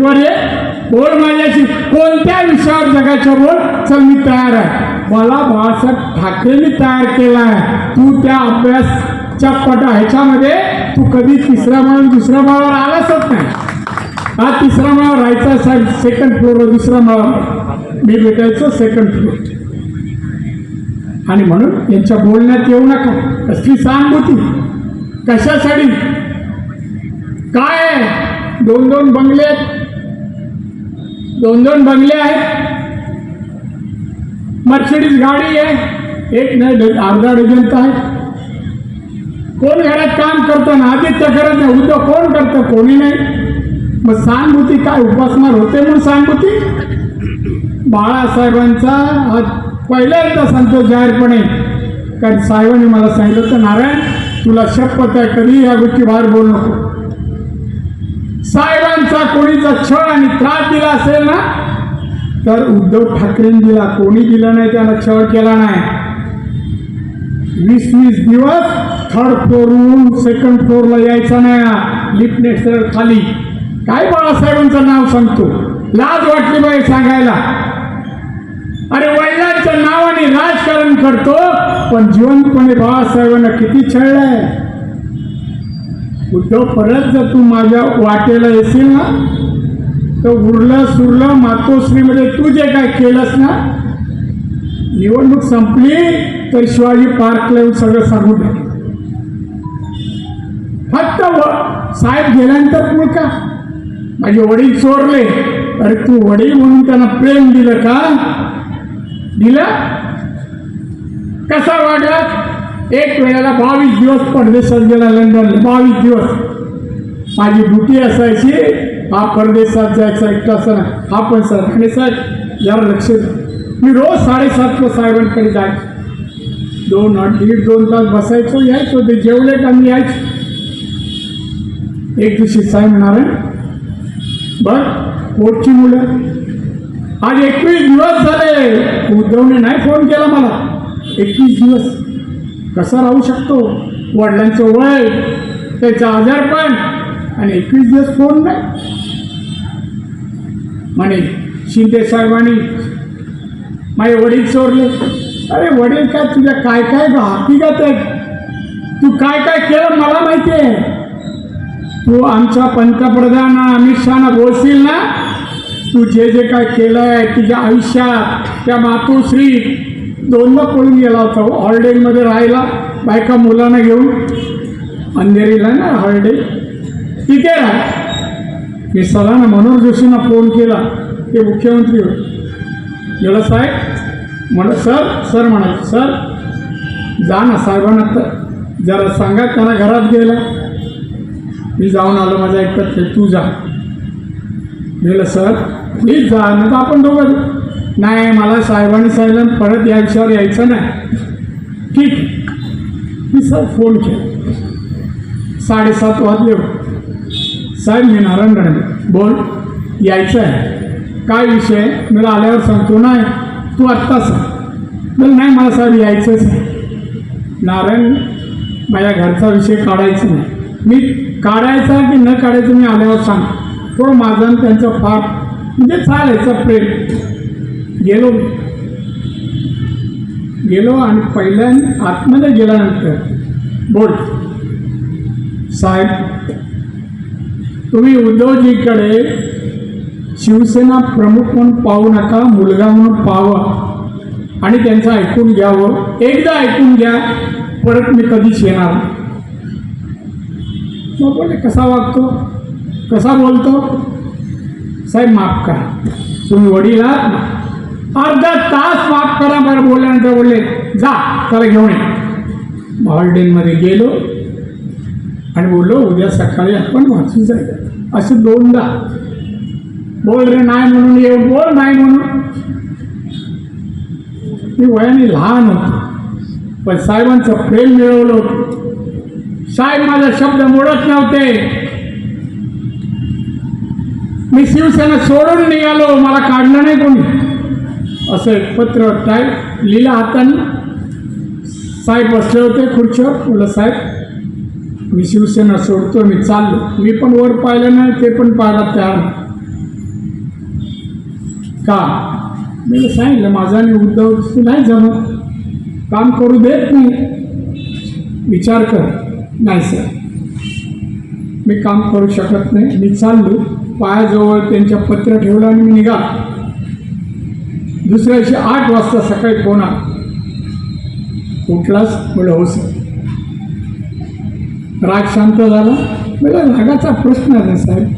बोल माझ्याशी. कोणत्या विषयावर जगाच्या बोल चल मी तयार आहे? मला बाळासाहेब ठाकरेंनी तयार केला आहे. तू त्या अभ्यासच्या पट ह्याच्यामध्ये तू कधी तिसऱ्या माळ दुसऱ्या माळावर आलासच नाही. हा तिसरा माळावर राहायचा साहेब. सेकंड फ्लोअरवर दुसरा माळा मी भेटायचो सेकंड फ्लोअर आणि म्हणून यांच्या बोलण्यात येऊ नका. कसली सहानुभूती? कशासाठी? काय? दोन दोन बंगले आहेत. दोन दोन बंगले आहेत. मर्सिडीज गाडी आहे. एक नाही अर्धा डझन तर आहे. कोण घरात काम करतं ना आदित्य करत नाही उद्या कोण करतं कोणी नाही. मग सहानुभूती काय उपासमार होते म्हणून सहानुभूती बाळासाहेबांचा आज पहिल्यांदा सांगतो जाहीरपणे. कारण साहेबांनी मला सांगितलं तर नारायण तुला शपथ आहे कधी या गोष्टी बाहेर बोलू नको. साहेबांचा कोणीचा छळ आणि त्रास दिला असेल ना तर उद्धव ठाकरेंनी दिला कोणी दिला नाही त्याला छळ केला नाही. वीस वीस दिवस थर्ड फ्लोरहून सेकंड फ्लोरला यायचा नाही लिफ्ट खाली. काय बाळासाहेबांचं नाव सांगतो? लाज वाटली बाई सांगायला. अरे वडिलांच्या नावाने राजकारण करतो पण जिवंतपणे बाळासाहेबांना किती छळलंय उद्धव परत जर तू माझ्या वाटेला येशील ना तर उरलं सुरलं मातोश्रीमध्ये तू जे काय केलंस ना निवडणूक संपली तर शिवाजी पार्कला येऊन सगळं सांगू टाकेल फक्त साहेब गेल्यानंतर पुढं का? माझे वडील चोरले. अरे तू वडील म्हणून त्यांना प्रेम दिलं का? दिलं? कसा वागला? एक वेळेला बावीस दिवस परदेशात गेला लंडनला बावीस दिवस. माझी ड्युटी असायची हा परदेशात जायचा एकटा सर हा पण सर आणि साहेब यावर लक्ष मी रोज साडेसात साहेबांकडे जायचो. दोन दीड दोन तास बसायचो यायचो ते जेवले का मी यायचो. एक दिवशी साहेब म्हणाले बर पोटची मुलं. आज एकवीस दिवस झाले उद्धवने नाही फोन केला मला. एकवीस दिवस. कसा राहू शकतो? वडिलांचं वय त्याचं आजारपण आणि एकवीस दिवस फोन नाही. म्हणे शिंदे साहेबांनी माझे वडील चोरले. अरे वडील काय तुझ्या काय काय हाती आहे तू काय काय केलं मला माहिती आहे. तू आमचा पंतप्रधान अमित शहाना बोलशील ना? तू जे जे काय केलं आहे तुझ्या आयुष्यात त्या मातोश्री दोनदा पळून गेला होता हो. हॉलिडेमध्ये राहायला बायका मुलांना घेऊन अंधेरीला ना हॉलिडे तिथे राह. मी सरांना मनोहर जोशींना फोन केला. ते मुख्यमंत्री होते. गेला साहेब. म्हण सर सर म्हणाले सर जा ना साहेबांना तर. जरा सांगा त्यांना घरात गेला. मी जाऊन आलो माझ्या ऐकत तू जा. गेलं सर प्लीज जा. नाही तर आपण दोघं नाही मला साहेबांनी सांगितलं परत या विषयावर यायचं नाही. ठीक. मी सर फोन केला. साडेसात वाजले साहेब मी नारायण गडे बोल यायचं आहे. काय विषय मला आल्यावर सांगतो. नाही तू आत्ता सांग. बोल नाही मला साहेब यायचंच आहे नारायण माझ्या घरचा विषय काढायचा नाही. मी काढायचा की न काढायचं मी आल्यावर सांग थोडं माझं त्यांचं फार म्हणजे चालायचं प्रेम. गेलो. गेलो आणि पहिल्यांदा आतमध्ये गेल्यानंतर बोल. साहेब तुम्ही उद्धवजीकडे शिवसेना प्रमुख म्हणून पाहू नका मुलगा म्हणून पाहावा. आणि त्यांचं ऐकून घ्यावं. एकदा ऐकून घ्या परत मी कधीच येणार नाही. कसा वागतो? कसा बोलतो? साहेब माफ करा. तुम्ही वडील आहात ना? अर्धा तास वाप करा बरं बोलल्यानंतर बोलले जा त्याला घेऊन ये. हॉलिडेमध्ये गेलो आणि बोललो उद्या सकाळी आपण वाचून जाईल असं दोनदा. बोल रे नाही म्हणून ये बोल नाही म्हणून. मी वयाने लहान होतो पण साहेबांचं प्रेम मिळवलं होतं. साहेब माझा शब्द मोडत नव्हते. मी शिवसेना सोडून निघालो मला काढलं नाही कोणी. असं एक पत्र टाय लिहिलं हाताने. साहेब बसले होते खुर्चीवर. बोललं साहेब मी शिवसेना सोडतो मी चाललो. मी पण वर पाहिलं नाही ते पण पाहायला तयार का? मी सांगितलं माझा आणि उद्धव नाही जमत. काम करू देत नाही. विचार कर. नाही सर. मी काम करू शकत नाही. मी चाललो. पायाजवळ त्यांच्या पत्र ठेवलं आणि मी निघा दुसऱ्या दिवशी आठ वाजता सकाळी फोन आला. उठलास हो सर. राग शांत झाला. मला रागाचा प्रश्न आहे साहेब.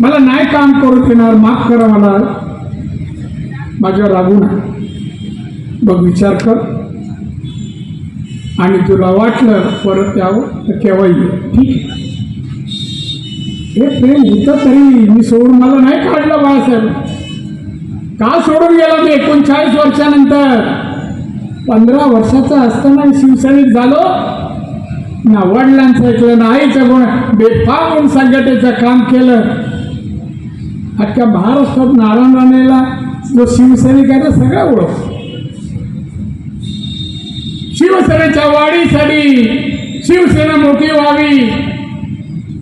मला नाही काम करू देणार माफ करा मला. माझ्या रागू नका. बघ विचार कर. आणि तुला वाटलं परत यावं तर केव्हाही ये. ठीक आहे. हे प्रेम होतं तरी मी सोडून मला नाही काढलं बाळासाहेब. का सोडून गेला मी एकोणचाळीस वर्षानंतर? पंधरा वर्षाचा असताना शिवसैनिक झालो. ना वडिलांचं ऐकलं ना आईचं गुण. बेफाम म्हणून संघटनेचं काम केलं. अख्ख्या महाराष्ट्रात नारायण राणेला जो शिवसैनिक आहे ना सगळा ओळख शिवसेनेच्या वाढीसाठी शिवसेना मोठी व्हावी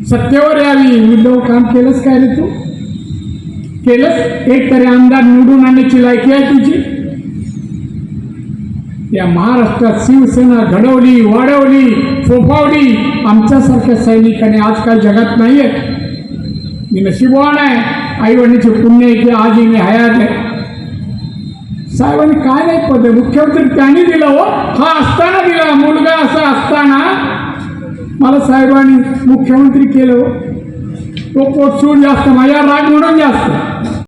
सत्तेवर यावी. मी काम केलंच काय रे तू? केलंच एक तरी आमदार निवडून आणण्याची लायकी आहे तुझी. या महाराष्ट्रात शिवसेना घडवली वाढवली फोफावली. आमच्यासारख्या सैनिकांनी आजकाल जगात नाही आहेत मी नशीबवान आहे. आई वडिलांचे पुण्य आहे की आज मी हयात आहे. साहेबांनी काय नाही पद मुख्यमंत्री त्यांनी दिलं हो. हा असताना दिला. मुलगा असा असताना मला साहेबांनी मुख्यमंत्री केलं हो. तो पोटसूड जास्त माझ्या राग म्हणून जास्त.